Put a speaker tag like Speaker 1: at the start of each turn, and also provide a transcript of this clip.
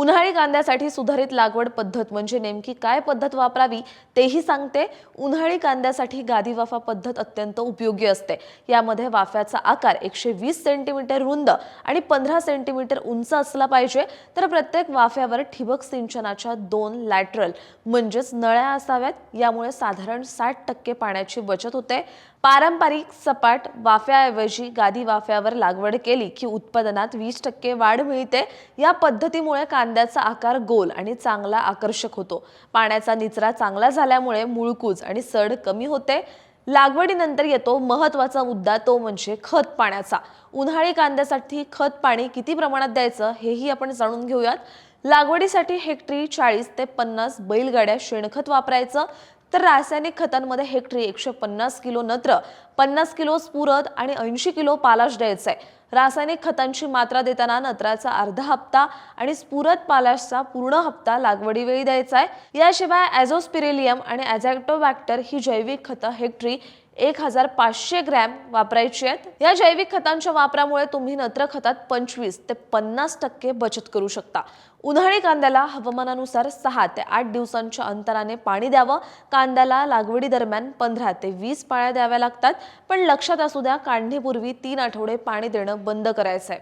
Speaker 1: उन्हाळी कांद्यासाठी सुधारित लागवड पद्धत म्हणजे नेमकी काय पद्धत वापरावी तेही सांगते. उन्हाळी कांद्यासाठी गादी वाफा पद्धत अत्यंत उपयोगी असते. यामध्ये वाफ्याचा आकार एकशे वीस सेंटीमीटर रुंद आणि पंधरा सेंटीमीटर उंच असला पाहिजे. तर प्रत्येक वाफ्यावर ठिबक सिंचनाच्या दोन लॅटरल म्हणजेच नळ्या असाव्यात. यामुळे साधारण साठ टक्के पाण्याची बचत होते. पारंपरिक सपाट वाफ्याऐवजी गादी वाफ्यावर लागवड केली की उत्पादनात वीस टक्के वाढ मिळते. या पद्धतीमुळे कांद्याचा आकार गोल आणि चांगला आकर्षक होतो. पाण्याचा निचरा चांगला झाल्यामुळे मुळकूज आणि सड कमी होते. लागवडीनंतर येतो महत्त्वाचा मुद्दा तो म्हणजे खत पाण्याचा. उन्हाळी कांद्यासाठी खत पाणी किती प्रमाणात द्यायचं हेही आपण जाणून घेऊयात. लागवडीसाठी हेक्टरी चाळीस ते पन्नास बैलगाड्या शेणखत वापरायचं. तर रासायनिक खतांमध्ये हेक्टरी एकशे पन्नास किलो नत्र पन्नास किलो स्फुरद आणि ऐंशी किलो पालाश द्यायचा आहे रासायनिक खतांची मात्रा देताना नत्राचा अर्धा हप्ता आणि स्फुरद पालाशचा पूर्ण हप्ता लागवडीवेळी द्यायचा आहे याशिवाय ॲझोस्पिरेलियम आणि ॲझॅक्टोबॅक्टर ही जैविक खतं हेक्टरी एक हजार पाचशे ग्रॅम वापरायची आहेत. या जैविक खतांच्या वापरामुळे तुम्ही नत्र खतात पंचवीस ते पन्नास टक्के बचत करू शकता. उन्हाळी कांद्याला हवामानानुसार सहा ते आठ दिवसांच्या अंतराने पाणी द्यावं. कांद्याला लागवडी दरम्यान पंधरा ते वीस पाळ्या द्याव्या लागतात. पण लक्षात असू द्या काढणीपूर्वी तीन आठवडे पाणी देणं बंद करायचं आहे